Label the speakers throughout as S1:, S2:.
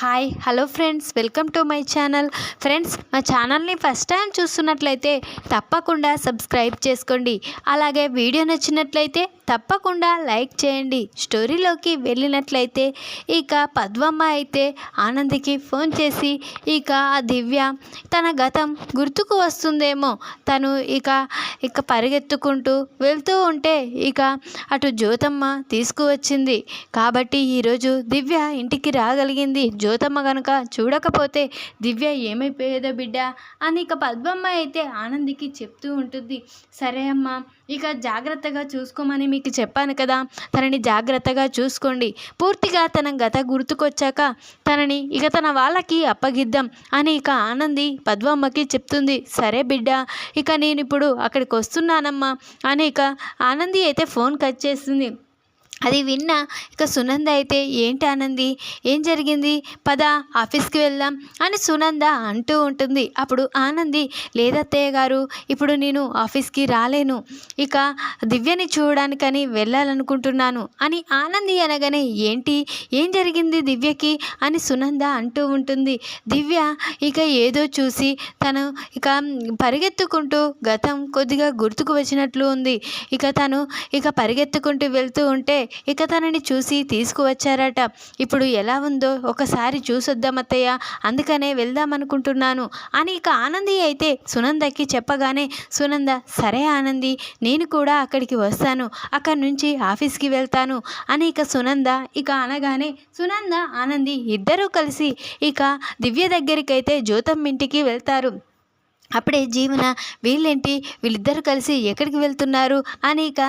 S1: Hi hello friends welcome to my channel friends మా ఛానల్ని first time చూస్తున్నట్లయితే తప్పకుండా సబ్స్క్రైబ్ చేసుకోండి. అలాగే వీడియో నచ్చినట్లయితే తప్పకుండా లైక్ చేయండి. స్టోరీలోకి వెళ్ళినట్లయితే ఇక పద్మమ్మ అయితే ఆనందికి ఫోన్ చేసి ఇక ఆ దివ్య తన గతం గుర్తుకు వస్తుందేమో. తను ఇక ఇక పరిగెత్తుకుంటూ వెళ్తూ ఉంటే ఇక అటు జ్యోతమ్మ తీసుకువచ్చింది. కాబట్టి ఈరోజు దివ్య ఇంటికి రాగలిగింది జ్యోతమ్మ కనుక చూడకపోతే దివ్య ఏమైపోయేదో బిడ్డ అని ఇక పద్మమ్మ అయితే ఆనందికి చెప్తూ ఉంటుంది. సరే అమ్మా ఇక జాగ్రత్తగా చూసుకోమని మీకు చెప్పాను కదా. తనని జాగ్రత్తగా చూసుకోండి. పూర్తిగా తన గత గుర్తుకొచ్చాక తనని ఇక తన వాళ్ళకి అప్పగిద్దాం అని ఇక ఆనంది పద్మమ్మకి చెప్తుంది. సరే బిడ్డ ఇక నేను ఇప్పుడు అక్కడికి వస్తున్నానమ్మా అని ఇక ఆనంది అయితే ఫోన్ కట్ చేస్తుంది. అది విన్న ఇక సునంద అయితే ఏంటి ఆనంది? ఏం జరిగింది? పద ఆఫీస్కి వెళ్దాం అని సునంద అంటూ ఉంటుంది. అప్పుడు ఆనంది లేదత్తయ్య గారు ఇప్పుడు నేను ఆఫీస్కి రాలేను. ఇక దివ్యని చూడడానికని వెళ్ళాలనుకుంటున్నాను అని ఆనంది అనగానే ఏంటి? ఏం జరిగింది దివ్యకి? అని సునంద అంటూ ఉంటుంది. దివ్య ఇక ఏదో చూసి తను ఇక పరిగెత్తుకుంటూ గతం కొద్దిగా గుర్తుకు వచ్చినట్లు ఉంది. ఇక తను ఇక పరిగెత్తుకుంటూ వెళ్తూ ఉంటే ఇక తనని చూసి తీసుకువచ్చారట. ఇప్పుడు ఎలా ఉందో ఒకసారి చూసొద్దాం అత్తయ్య. అందుకనే వెళ్దాం అనుకుంటున్నాను. అని ఇక ఆనంది అయితే సునందకి చెప్పగానే సునంద సరే ఆనంది నేను కూడా అక్కడికి వస్తాను. అక్కడి నుంచి ఆఫీస్కి వెళ్తాను. అని ఇక సునంద ఇక అనగానే సునంద ఆనంది ఇద్దరూ కలిసి ఇక దివ్య దగ్గరికైతే జ్యోతమ్మ ఇంటికి వెళ్తారు. అప్పుడే జీవన వీళ్ళేంటి? వీళ్ళిద్దరు కలిసి ఎక్కడికి వెళ్తున్నారు? అని ఇక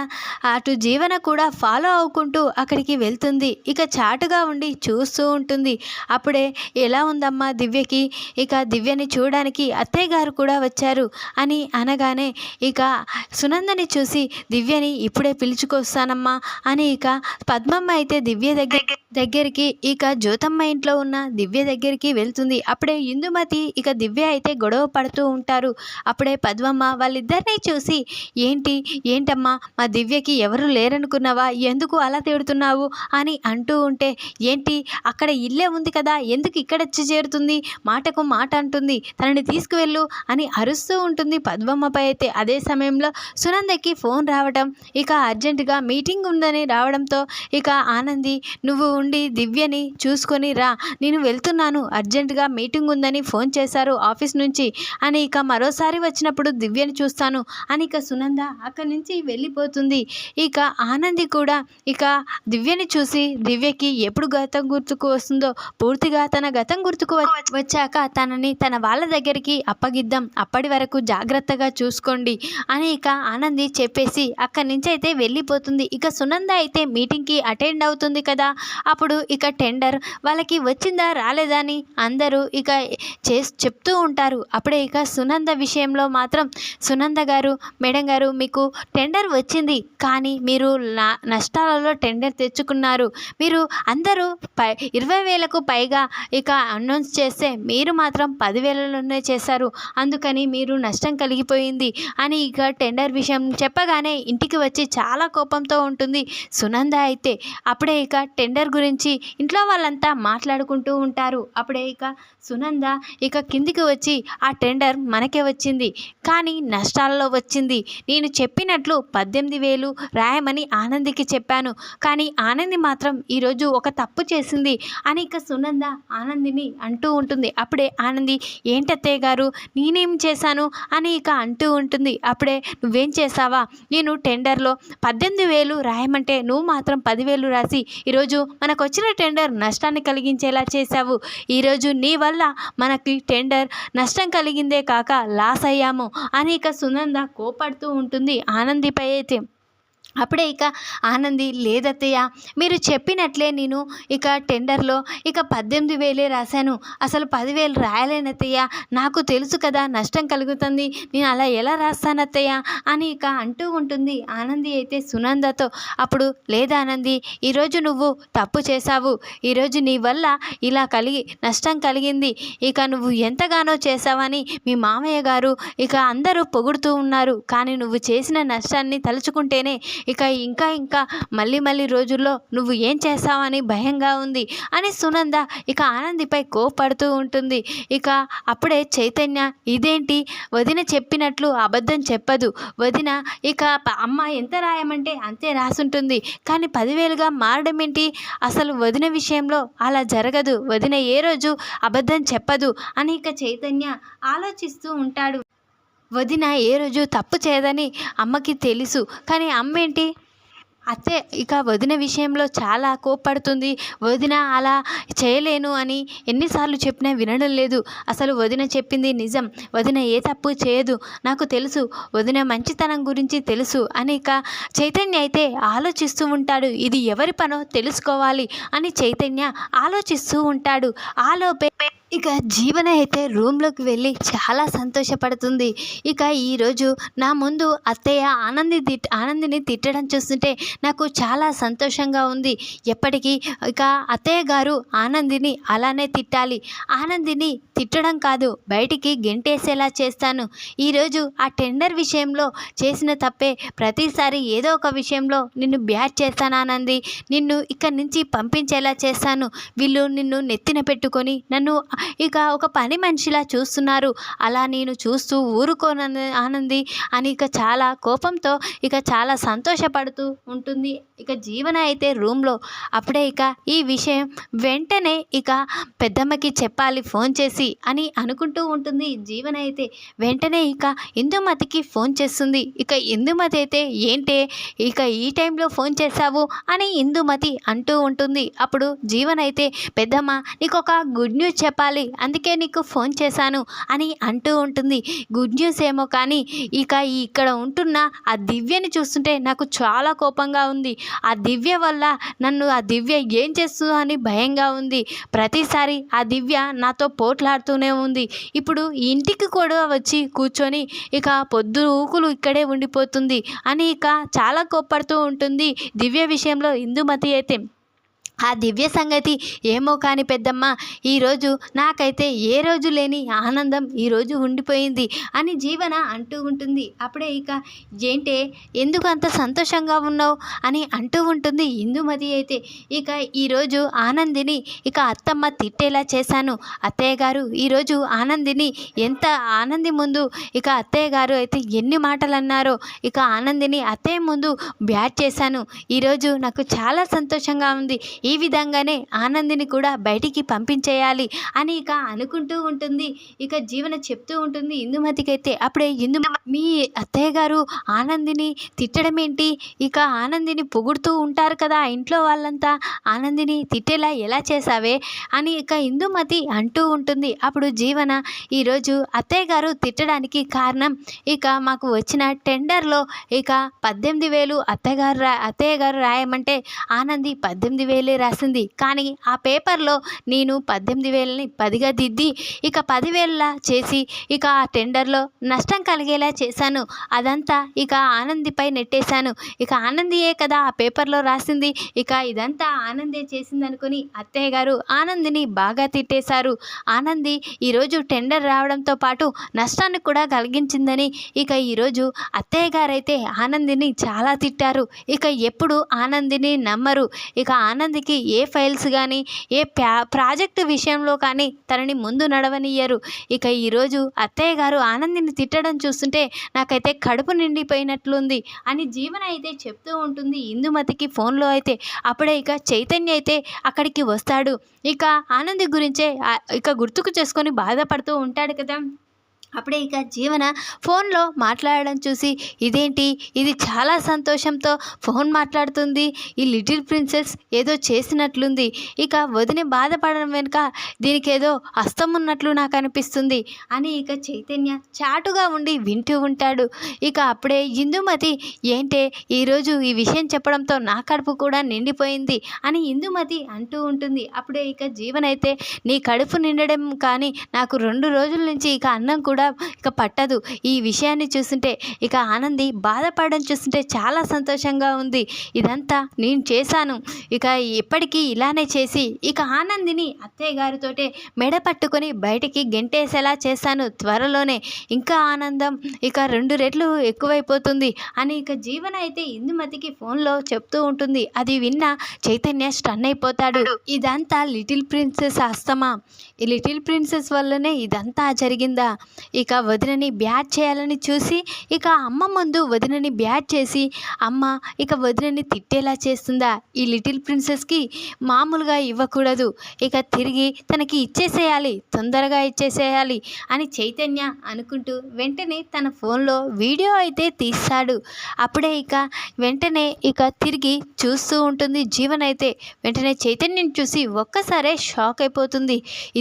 S1: అటు జీవన కూడా ఫాలో అవ్వుకుంటూ అక్కడికి వెళ్తుంది. ఇక చాటుగా ఉండి చూస్తూ ఉంటుంది. అప్పుడే ఎలా ఉందమ్మా దివ్యకి? ఇక దివ్యని చూడడానికి అత్తయ్య గారు కూడా వచ్చారు అని అనగానే ఇక సునందని చూసి దివ్యని ఇప్పుడే పిలుచుకొస్తానమ్మా అని ఇక పద్మమ్మ అయితే దివ్య దగ్గర దగ్గరికి ఇక జ్యోతమ్మ ఇంట్లో ఉన్న దివ్య దగ్గరికి వెళ్తుంది. అప్పుడే ఇందుమతి ఇక దివ్య అయితే గొడవ పడుతూ ఉంటారు. అప్పుడే పద్మమ్మ వాళ్ళిద్దరినీ చూసి ఏంటి? ఏంటమ్మా? మా దివ్యకి ఎవరు లేరనుకున్నావా? ఎందుకు అలా తిడుతున్నావు? అని అంటూ ఉంటే ఏంటి? అక్కడ ఇల్లే ఉంది కదా ఎందుకు ఇక్కడ వచ్చి చేరుతుంది? మాటకు మాట అంటుంది. తనని తీసుకువెళ్ళు అని అరుస్తూ ఉంటుంది పద్మమ్మపై అయితే. అదే సమయంలో సునందకి ఫోన్ రావడం ఇక అర్జెంటుగా మీటింగ్ ఉందని రావడంతో ఇక ఆనంది నువ్వు ఉండి దివ్యని చూసుకొని రా నేను వెళ్తున్నాను. అర్జెంటుగా మీటింగ్ ఉందని ఫోన్ చేశారు ఆఫీస్ నుంచి. అని ఇక మరోసారి వచ్చినప్పుడు దివ్యని చూస్తాను. అని ఇక సునంద అక్కడి నుంచి వెళ్ళిపోతుంది. ఇక ఆనంది కూడా ఇక దివ్యని చూసి దివ్యకి ఎప్పుడు గతం గుర్తుకు వస్తుందో పూర్తిగా తన గతం గుర్తుకు వచ్చాక తనని తన వాళ్ళ దగ్గరికి అప్పగిద్దాం. అప్పటి వరకు జాగ్రత్తగా చూసుకోండి. అని ఇక ఆనంది చెప్పేసి అక్కడి నుంచి అయితే వెళ్ళిపోతుంది. ఇక సునంద అయితే మీటింగ్కి అటెండ్ అవుతుంది కదా. అప్పుడు ఇక టెండర్ వాళ్ళకి వచ్చిందా రాలేదా అని అందరూ ఇక చే చెప్తూ ఉంటారు. అప్పుడే ఇక సునంద విషయంలో మాత్రం సునంద గారు మేడం గారు మీకు టెండర్ వచ్చింది. కానీ మీరు నా నష్టాలలో టెండర్ తెచ్చుకున్నారు. మీరు అందరూ పై ఇరవై వేలకు పైగా ఇక అనౌన్స్ చేస్తే మీరు మాత్రం పదివేలలోనే చేశారు. అందుకని మీరు నష్టం కలిగిపోయింది అని ఇక టెండర్ విషయం చెప్పగానే ఇంటికి వచ్చి చాలా కోపంతో ఉంటుంది సునంద అయితే. అప్పుడే ఇక టెండర్ గురించి ఇంట్లో వాళ్ళంతా మాట్లాడుకుంటూ ఉంటారు. అప్పుడే ఇక సునంద ఇక కిందికి వచ్చి ఆ టెండర్ మనకే వచ్చింది. కానీ నష్టాలలో వచ్చింది. నేను చెప్పినట్లు పద్దెనిమిది వేలు రాయమని ఆనందికి చెప్పాను. కానీ ఆనంది మాత్రం ఈరోజు ఒక తప్పు చేసింది అని ఇక సునంద ఆనందిని అంటూ ఉంటుంది. అప్పుడే ఆనంది ఏంటత్తయ్య గారు నేనేం చేశాను? అని ఇక అంటూ ఉంటుంది. అప్పుడే నువ్వేం చేసావా నేను టెండర్లో పద్దెనిమిది వేలు రాయమంటే నువ్వు మాత్రం పదివేలు రాసి ఈరోజు మనకు వచ్చిన టెండర్ నష్టాన్ని కలిగించేలా చేశావు. ఈరోజు నీ వల్ల మనకి టెండర్ నష్టం కలిగిందే కాక లాస్ అయ్యాము అని ఇక సునంద కోపడుతూ ఉంటుంది ఆనందిపై అయితే అప్పుడే ఇక ఆనంది లేదత్తయ్య మీరు చెప్పినట్లే నేను ఇక టెండర్లో ఇక పద్దెనిమిది వేలే రాశాను. అసలు పదివేలు రాయలేనత్తయ్య నాకు తెలుసు కదా నష్టం కలుగుతుంది. నేను అలా ఎలా రాస్తానత్తయ్య అని ఇక అంటూ ఉంటుంది. ఆనంది అయితే సునందతో అప్పుడు లేదా ఆనంది ఈరోజు నువ్వు తప్పు చేశావు. ఈరోజు నీ వల్ల ఇలా కలిగి నష్టం కలిగింది. ఇక నువ్వు ఎంతగానో చేశావని మీ మామయ్య గారు ఇక అందరూ పొగుడుతూ ఉన్నారు. కానీ నువ్వు చేసిన నష్టాన్ని తలుచుకుంటేనే ఇక ఇంకా ఇంకా మళ్ళీ మళ్ళీ రోజుల్లో నువ్వు ఏం చేస్తావని భయంగా ఉంది అని సునంద ఇక ఆనందిపై కోపడుతూ ఉంటుంది. ఇక అప్పుడే చైతన్య ఇదేంటి? వదిన చెప్పినట్లు అబద్ధం చెప్పదు. వదిన ఇక అమ్మ ఎంత రాయమంటే అంతే రాసుంటుంది. కానీ పదివేలుగా మారడం ఏంటి? అసలు వదిన విషయంలో అలా జరగదు. వదిన ఏ రోజు అబద్ధం చెప్పదు అని ఇక చైతన్య ఆలోచిస్తూ ఉంటాడు. వదిన ఏ రోజు తప్పు చేయదని అమ్మకి తెలుసు. కానీ అమ్మ ఏంటి అత్తే ఇక వదిన విషయంలో చాలా కోప్పడుతుంది. వదిన అలా చేయలేను అని ఎన్నిసార్లు చెప్పినా వినడం లేదు. అసలు వదిన చెప్పింది నిజం. వదిన ఏ తప్పు చేయదు. నాకు తెలుసు. వదిన మంచితనం గురించి తెలుసు. అని ఇక చైతన్య అయితే ఆలోచిస్తూ ఉంటాడు. ఇది ఎవరి పనో తెలుసుకోవాలి అని చైతన్య ఆలోచిస్తూ ఉంటాడు. ఆలోపే ఇక జీవన అయితే రూమ్లోకి వెళ్ళి చాలా సంతోషపడుతుంది. ఇక ఈరోజు నా ముందు అత్తయ్య ఆనంది తిట్ ఆనందిని తిట్టడం చూస్తుంటే నాకు చాలా సంతోషంగా ఉంది. ఎప్పటికీ ఇక అత్తయ్య గారు ఆనందిని అలానే తిట్టాలి. ఆనందిని తిట్టడం కాదు బయటికి గెంటేసేలా చేస్తాను. ఈరోజు ఆ టెండర్ విషయంలో చేసిన తప్పే. ప్రతిసారి ఏదో ఒక విషయంలో నిన్ను బ్యాట్ చేస్తాను ఆనంది. నిన్ను ఇక్కడి నుంచి పంపించేలా చేస్తాను. వీళ్ళు నిన్ను నెత్తిన పెట్టుకొని నన్ను ఇక ఒక పని మనిషిలా చూస్తున్నారు. అలా నేను చూస్తూ ఊరుకోన ఆనంది. అని ఇక చాలా కోపంతో ఇక చాలా సంతోషపడుతూ ఉంటుంది. ఇక జీవన అయితే రూమ్లో. అప్పుడే ఇక ఈ విషయం వెంటనే ఇక పెద్దమ్మకి చెప్పాలి ఫోన్ చేసి అని అనుకుంటూ ఉంటుంది జీవన అయితే. వెంటనే ఇక ఇందుమతికి ఫోన్ చేస్తుంది. ఇక ఇందుమతి అయితే ఏంటే? ఇక ఈ టైంలో ఫోన్ చేశావు? అని ఇందుమతి అంటూ ఉంటుంది. అప్పుడు జీవన్ అయితే పెద్దమ్మ నీకు ఒక గుడ్ న్యూస్ చెప్పాలి. అందుకే నీకు ఫోన్ చేశాను అని అంటూ ఉంటుంది. గుడ్ న్యూస్ ఏమో కానీ ఇక ఇక్కడ ఉంటున్న ఆ దివ్యని చూస్తుంటే నాకు చాలా కోపంగా ఉంది. ఆ దివ్య వల్ల నన్ను ఆ దివ్య ఏం చేస్తుందో అని భయంగా ఉంది. ప్రతిసారి ఆ దివ్య నాతో పోట్లాడుతూనే ఉంది. ఇప్పుడు ఇంటికి కూడా వచ్చి కూర్చొని ఇక పొద్దు ఊకులు ఇక్కడే ఉండిపోతుంది అని ఇక చాలా కోప్పడుతూ ఉంటుంది. దివ్య విషయంలో ఇందుమతి అయితే ఆ దివ్య సంగతి ఏమో కాని పెద్దమ్మ ఈరోజు నాకైతే ఏ రోజు లేని ఆనందం ఈరోజు ఉండిపోయింది అని జీవన అంటూ ఉంటుంది. అప్పుడే ఇక ఏంటే ఎందుకు అంత సంతోషంగా ఉన్నావు? అని అంటూ ఉంటుంది ఇందుమతి అయితే. ఇక ఈరోజు ఆనందిని ఇక అత్తమ్మ తిట్టేలా చేశాను. అత్తయ్య గారు ఈరోజు ఆనందిని ఎంత ఆనంది ముందు ఇక అత్తయ్య గారు అయితే ఎన్ని మాటలు అన్నారో ఇక ఆనందిని అత్తయ్య ముందు బ్యాట్ చేశాను. ఈరోజు నాకు చాలా సంతోషంగా ఉంది. ఈ విధంగానే ఆనందిని కూడా బయటికి పంపించేయాలి అని ఇక అనుకుంటూ ఉంటుంది. ఇక జీవన చెప్తూ ఉంటుంది. ఇందుమతికైతే అయితే అప్పుడే ఇందు మీ అత్తయ్య గారు ఆనందిని తిట్టడం ఏంటి ఇక ఆనందిని పొగుడుతూ ఉంటారు కదా ఇంట్లో వాళ్ళంతా. ఆనందిని తిట్టేలా ఎలా చేసావే అని ఇక ఇందుమతి అంటూ ఉంటుంది. అప్పుడు జీవన ఈరోజు అత్తయ్య గారు తిట్టడానికి కారణం ఇక మాకు వచ్చిన టెండర్లో ఇక పద్దెనిమిది వేలు అత్తయ్య గారు రా అత్తయ్య గారు రాయమంటే ఆనంది పద్దెనిమిది వేలే రాసింది. కానీ ఆ పేపర్లో నేను పద్దెనిమిది వేలని పదిగా దిద్ది ఇక పదివేల చేసి ఇక ఆ టెండర్లో నష్టం కలిగేలా చేశాను. అదంతా ఇక ఆనందిపై నెట్టేశాను. ఇక ఆనందియే కదా ఆ పేపర్లో రాసింది. ఇక ఇదంతా ఆనందే చేసింది అనుకుని అత్తయ్య గారు ఆనందిని బాగా తిట్టేశారు. ఆనంది ఈరోజు టెండర్ రావడంతో పాటు నష్టాన్ని కూడా కలిగించిందని ఇక ఈరోజు అత్తయ్య గారైతే ఆనందిని చాలా తిట్టారు. ఇక ఎప్పుడు ఆనందిని నమ్మరు. ఇక ఆనందికి ఏ ఫైల్స్ కానీ ఏ ప్రాజెక్టు విషయంలో కానీ తనని ముందు నడవనియ్యరు. ఇక ఈరోజు అత్తయ్య గారు ఆనందిని తిట్టడం చూస్తుంటే నాకైతే కడుపు నిండిపోయినట్లుంది అని జీవన అయితే చెప్తూ ఉంటుంది ఇందుమతికి ఫోన్లో అయితే. అప్పుడే ఇక చైతన్య అయితే అక్కడికి వస్తాడు. ఇక ఆనంది గురించే ఇక గుర్తుకు చేసుకొని బాధపడుతూ ఉంటాడు కదా. అప్పుడే ఇక జీవన ఫోన్లో మాట్లాడడం చూసి ఇదేంటి? ఇది చాలా సంతోషంతో ఫోన్ మాట్లాడుతుంది. ఈ లిటిల్ ప్రిన్సెస్ ఏదో చేసినట్లుంది. ఇక వదిన బాధపడడం వెనుక దీనికి ఏదో అస్తం ఉన్నట్లు నాకు అనిపిస్తుంది అని ఇక చైతన్య చాటుగా ఉండి వింటూ ఉంటాడు. ఇక అప్పుడే ఇందుమతి ఏంటే? ఈరోజు ఈ విషయం చెప్పడంతో నా కడుపు కూడా నిండిపోయింది అని ఇందుమతి అంటూ ఉంటుంది. అప్పుడే ఇక జీవనైతే నీ కడుపు నిండడం కానీ నాకు రెండు రోజుల నుంచి ఇక అన్నం కూడా కూడా ఇక పట్టదు. ఈ విషయాన్ని చూస్తుంటే ఇక ఆనంది బాధపడడం చూస్తుంటే చాలా సంతోషంగా ఉంది. ఇదంతా నేను చేశాను. ఇక ఎప్పటికీ ఇలానే చేసి ఇక ఆనందిని అత్తయ్య గారితోటే మెడ పట్టుకొని బయటికి గెంటేసేలా చేశాను త్వరలోనే. ఇంకా ఆనందం ఇక రెండు రెట్లు ఎక్కువైపోతుంది అని ఇక జీవన అయితే ఇందుమతికి ఫోన్లో చెప్తూ ఉంటుంది. అది విన్న చైతన్య స్టన్ అయిపోతాడు. ఇదంతా లిటిల్ ప్రిన్సెస్ అస్తమా? ఈ లిటిల్ ప్రిన్సెస్ వల్లనే ఇదంతా జరిగిందా? ఇక వదినని బ్యాట్ చేయాలని చూసి ఇక అమ్మ ముందు వదినని బ్యాట్ చేసి అమ్మ ఇక వదినని తిట్టేలా చేస్తుందా? ఈ లిటిల్ ప్రిన్సెస్కి మామూలుగా ఇవ్వకూడదు. ఇక తిరిగి తనకి ఇచ్చేసేయాలి తొందరగా ఇచ్చేసేయాలి అని చైతన్య అనుకుంటూ వెంటనే తన ఫోన్లో వీడియో అయితే తీస్తాడు. అప్పుడే ఇక వెంటనే ఇక తిరిగి చూస్తూ ఉంటుంది జీవన్ అయితే. వెంటనే చైతన్యం చూసి ఒక్కసారే షాక్ అయిపోతుంది.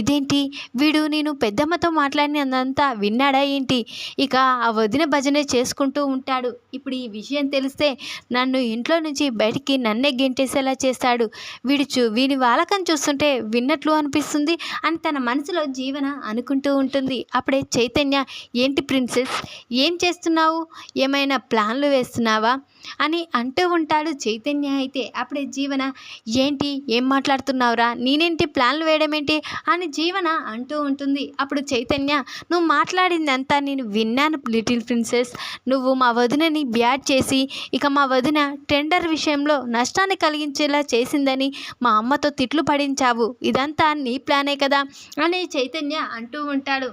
S1: ఇదేంటి వీడు నేను పెద్దమ్మతో మాట్లాడినంతా విన్నాడా ఏంటి? ఇక ఆ వదిన భజనే చేసుకుంటూ ఉంటాడు. ఇప్పుడు ఈ విషయం తెలిస్తే నన్ను ఇంట్లో నుంచి బయటికి నన్నే గెంటేసేలా చేస్తాడు. వీడు చూ వీని వాలకం చూస్తుంటే విన్నట్లు అనిపిస్తుంది అని తన మనసులో జీవన అనుకుంటూ ఉంటుంది. అప్పుడే చైతన్య ఏంటి ప్రిన్సెస్? ఏం చేస్తున్నావు? ఏమైనా ప్లాన్లు వేస్తున్నావా? అని అంటూ ఉంటాడు చైతన్య అయితే. అప్పుడే జీవన ఏంటి? ఏం మాట్లాడుతున్నావురా? నేనేంటి? ప్లాన్లు వేయడం ఏంటి? అని జీవన అంటూ ఉంటుంది. అప్పుడు చైతన్య నువ్వు మాట్లాడిందంతా నేను విన్నాను లిటిల్ ప్రిన్సెస్. నువ్వు మా వదినని బ్యాట్ చేసి ఇక మా వదిన టెండర్ విషయంలో నష్టాన్ని కలిగించేలా చేసిందని మా అమ్మతో తిట్లు పడించావు. ఇదంతా నీ ప్లానే కదా? అని చైతన్య అంటూ ఉంటాడు.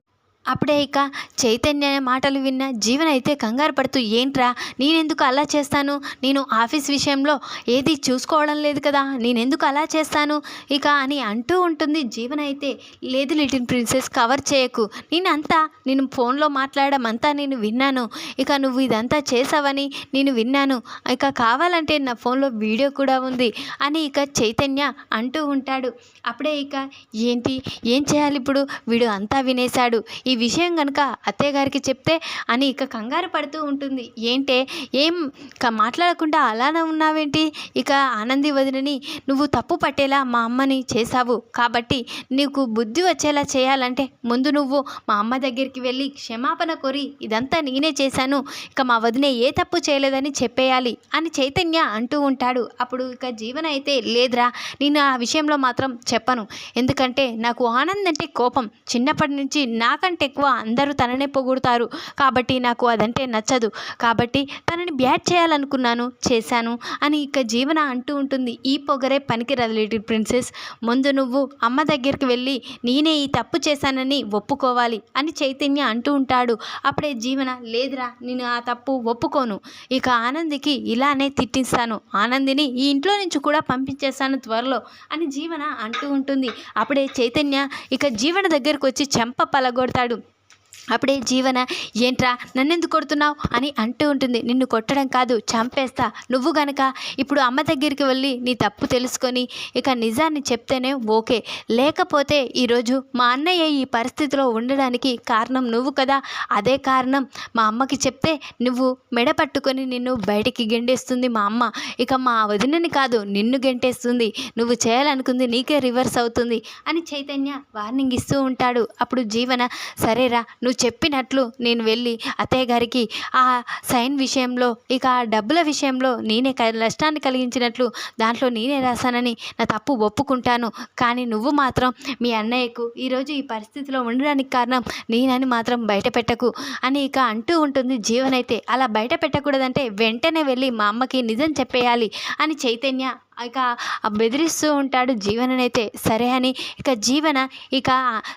S1: అప్పుడే ఇక చైతన్య మాటలు విన్న జీవన్ అయితే కంగారు పడుతూ ఏంట్రా నేనెందుకు అలా చేస్తాను? నేను ఆఫీస్ విషయంలో ఏది చూసుకోవడం లేదు కదా నేనెందుకు అలా చేస్తాను? ఇక అని అంటూ ఉంటుంది జీవన్ అయితే లేదు లిటిల్ ప్రిన్సెస్ కవర్ చేయకు. నేను అంతా నేను ఫోన్లో మాట్లాడడం అంతా నేను విన్నాను. ఇక నువ్వు ఇదంతా చేసావని నేను విన్నాను. ఇక కావాలంటే నా ఫోన్లో వీడియో కూడా ఉంది అని ఇక చైతన్య అంటూ ఉంటాడు. అప్పుడే ఇక ఏంటి? ఏం చేయాలి ఇప్పుడు? వీడు అంతా వినేశాడు. ఈ ఈ విషయం కనుక అత్తయ్య గారికి చెప్తే అని ఇక కంగారు పడుతూ ఉంటుంది. ఏంటే? ఏం మాట్లాడకుండా అలానే ఉన్నావేంటి? ఇక ఆనంది వదినని నువ్వు తప్పు పట్టేలా మా అమ్మని చేశావు. కాబట్టి నీకు బుద్ధి వచ్చేలా చేయాలంటే ముందు నువ్వు మా అమ్మ దగ్గరికి వెళ్ళి క్షమాపణ కోరి ఇదంతా నేనే చేశాను. ఇక మా వదిన ఏ తప్పు చేయలేదని చెప్పేయాలి అని చైతన్య అంటూ ఉంటాడు. అప్పుడు ఇక జీవన అయితే లేదురా. నేను ఆ విషయంలో మాత్రం చెప్పను. ఎందుకంటే నాకు ఆనంద్ అంటే కోపం. చిన్నప్పటి నుంచి నాకంటే ఎక్కువ అందరూ తననే పొగుడుతారు. కాబట్టి నాకు అదంటే నచ్చదు. కాబట్టి తనని బ్యాట్ చేయాలనుకున్నాను చేశాను అని ఇక జీవన అంటూ ఉంటుంది. ఈ పొగరే పనికి లిటిల్ ప్రిన్సెస్. ముందు నువ్వు అమ్మ దగ్గరికి వెళ్ళి నేనే ఈ తప్పు చేశానని ఒప్పుకోవాలి అని చైతన్య అంటూ ఉంటాడు. అప్పుడే జీవన లేదురా నేను ఆ తప్పు ఒప్పుకోను. ఇక ఆనందికి ఇలానే తిట్టిస్తాను. ఆనందిని ఈ ఇంట్లో నుంచి కూడా పంపించేస్తాను త్వరలో అని జీవన అంటూ ఉంటుంది. అప్పుడే చైతన్య ఇక జీవన దగ్గరకు వచ్చి చెంప పలగొడతాడు. అప్పుడే జీవన ఏంట్రా నన్నెందుకు కొడుతున్నావు? అని అంటూ ఉంటుంది. నిన్ను కొట్టడం కాదు చంపేస్తా. నువ్వు గనక ఇప్పుడు అమ్మ దగ్గరికి వెళ్ళి నీ తప్పు తెలుసుకొని ఇక నిజాన్ని చెప్తేనే ఓకే. లేకపోతే ఈరోజు మా అన్నయ్య ఈ పరిస్థితిలో ఉండడానికి కారణం నువ్వు కదా? అదే కారణం మా అమ్మకి చెప్తే నువ్వు మెడ పట్టుకొని నిన్ను బయటికి గెండేస్తుంది మా అమ్మ. ఇక మా వదినని కాదు నిన్ను గెంటేస్తుంది. నువ్వు చేయాలనుకుంది నీకే రివర్స్ అవుతుంది అని చైతన్య వార్నింగ్ ఇస్తూ ఉంటాడు. అప్పుడు జీవన సరేరా నువ్వు చెప్పినట్లు నేను వెళ్ళి అత్తయ్య గారికి ఆ సైన్ విషయంలో ఇక ఆ డబ్బుల విషయంలో నేనే క- నష్టాన్ని కలిగించినట్లు దాంట్లో నేనే రాశానని నా తప్పు ఒప్పుకుంటాను. కానీ నువ్వు మాత్రం మీ అన్నయ్యకు ఈరోజు ఈ పరిస్థితిలో ఉండడానికి కారణం నేనని మాత్రం బయట పెట్టకు అని ఇక అంటూ ఉంటుంది జీవనైతే. అలా బయట పెట్టకూడదంటే వెంటనే వెళ్ళి మా అమ్మకి నిజం చెప్పేయాలి అని చైతన్య ఇక బెదిరిస్తూ ఉంటాడు జీవననైతే సరే అని. ఇక జీవన ఇక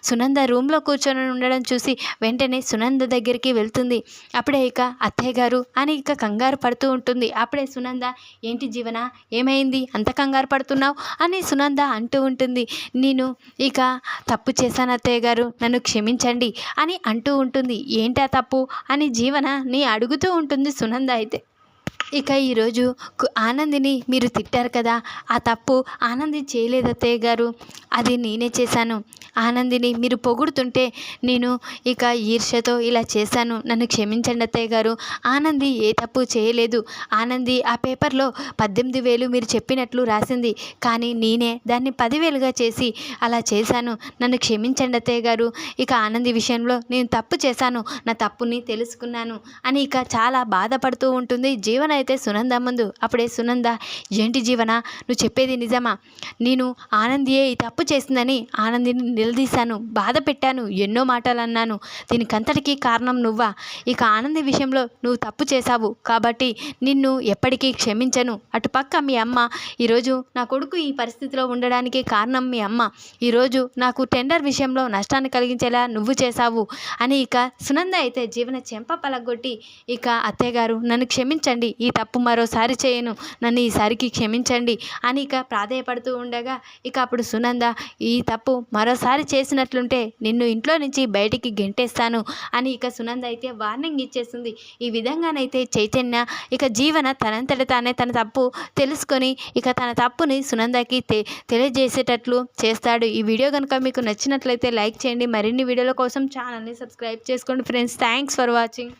S1: సునంద రూమ్లో కూర్చొని ఉండడం చూసి వెంటనే సునంద దగ్గరికి వెళ్తుంది. అప్పుడే ఇక అత్తయ్య గారు అని ఇక కంగారు పడుతూ ఉంటుంది. అప్పుడే సునంద ఏంటి జీవన ఏమైంది? అంత కంగారు పడుతున్నావు? అని సునంద అంటూ ఉంటుంది. నేను ఇక తప్పు చేశాను అత్తయ్య గారు నన్ను క్షమించండి అని అంటూ ఉంటుంది. ఏంటా తప్పు? అని జీవన నీ అడుగుతూ ఉంటుంది సునంద అయితే. ఇక ఈరోజు ఆనందిని మీరు తిట్టారు కదా ఆ తప్పు ఆనంది చేయలేదు అత్తయ్య గారు. అది నేనే చేశాను. ఆనందిని మీరు పొగుడుతుంటే నేను ఇక ఈర్ష్యతో ఇలా చేశాను. నన్ను క్షమించండి అత్తయ్య గారు. ఆనంది ఏ తప్పు చేయలేదు. ఆనంది ఆ పేపర్లో పద్దెనిమిది వేలు మీరు చెప్పినట్లు రాసింది. కానీ నేనే దాన్ని పదివేలుగా చేసి అలా చేశాను. నన్ను క్షమించండి అత్తయ్య గారు. ఇక ఆనంది విషయంలో నేను తప్పు చేశాను. నా తప్పుని తెలుసుకున్నాను అని ఇక చాలా బాధపడుతూ ఉంటుంది జీవన అయితే సునంద ముందు. అప్పుడే సునంద ఏంటి జీవన? నువ్వు చెప్పేది నిజమా? నేను ఆనందియే ఈ తప్పు చేసిందని ఆనందిని నిలదీశాను బాధ పెట్టాను ఎన్నో మాటలు అన్నాను దీనికంతటికీ కారణం నువ్వా? ఇక ఆనంది విషయంలో నువ్వు తప్పు చేశావు. కాబట్టి నిన్ను ఎప్పటికీ క్షమించను. అటుపక్క మీ అమ్మ ఈరోజు నా కొడుకు ఈ పరిస్థితిలో ఉండడానికి కారణం మీ అమ్మ. ఈరోజు నాకు టెండర్ విషయంలో నష్టాన్ని కలిగించేలా నువ్వు చేశావు అని ఇక సునంద అయితే జీవన చెంప పలగొట్టి ఇక అత్తయ్య గారు నన్ను క్షమించండి. ఈ తప్పు మరోసారి చేయను. నన్ను ఈసారికి క్షమించండి అని ఇక ప్రాధేయపడుతూ ఉండగా ఇక అప్పుడు సునంద ఈ తప్పు మరోసారి చేసినట్లుంటే నిన్ను ఇంట్లో నుంచి బయటికి గెంటేస్తాను అని ఇక సునంద అయితే వార్నింగ్ ఇచ్చేస్తుంది ఈ విధంగానైతే చైతన్య ఇక జీవన తనంతట తానే తన తప్పు తెలుసుకొని ఇక తన తప్పుని సునందకి తె తెలియజేసేటట్లు చేస్తాడు. ఈ వీడియో కనుక మీకు నచ్చినట్లయితే లైక్ చేయండి. మరిన్ని వీడియోల కోసం ఛానల్ని సబ్స్క్రైబ్ చేసుకోండి ఫ్రెండ్స్. Thanks for watching.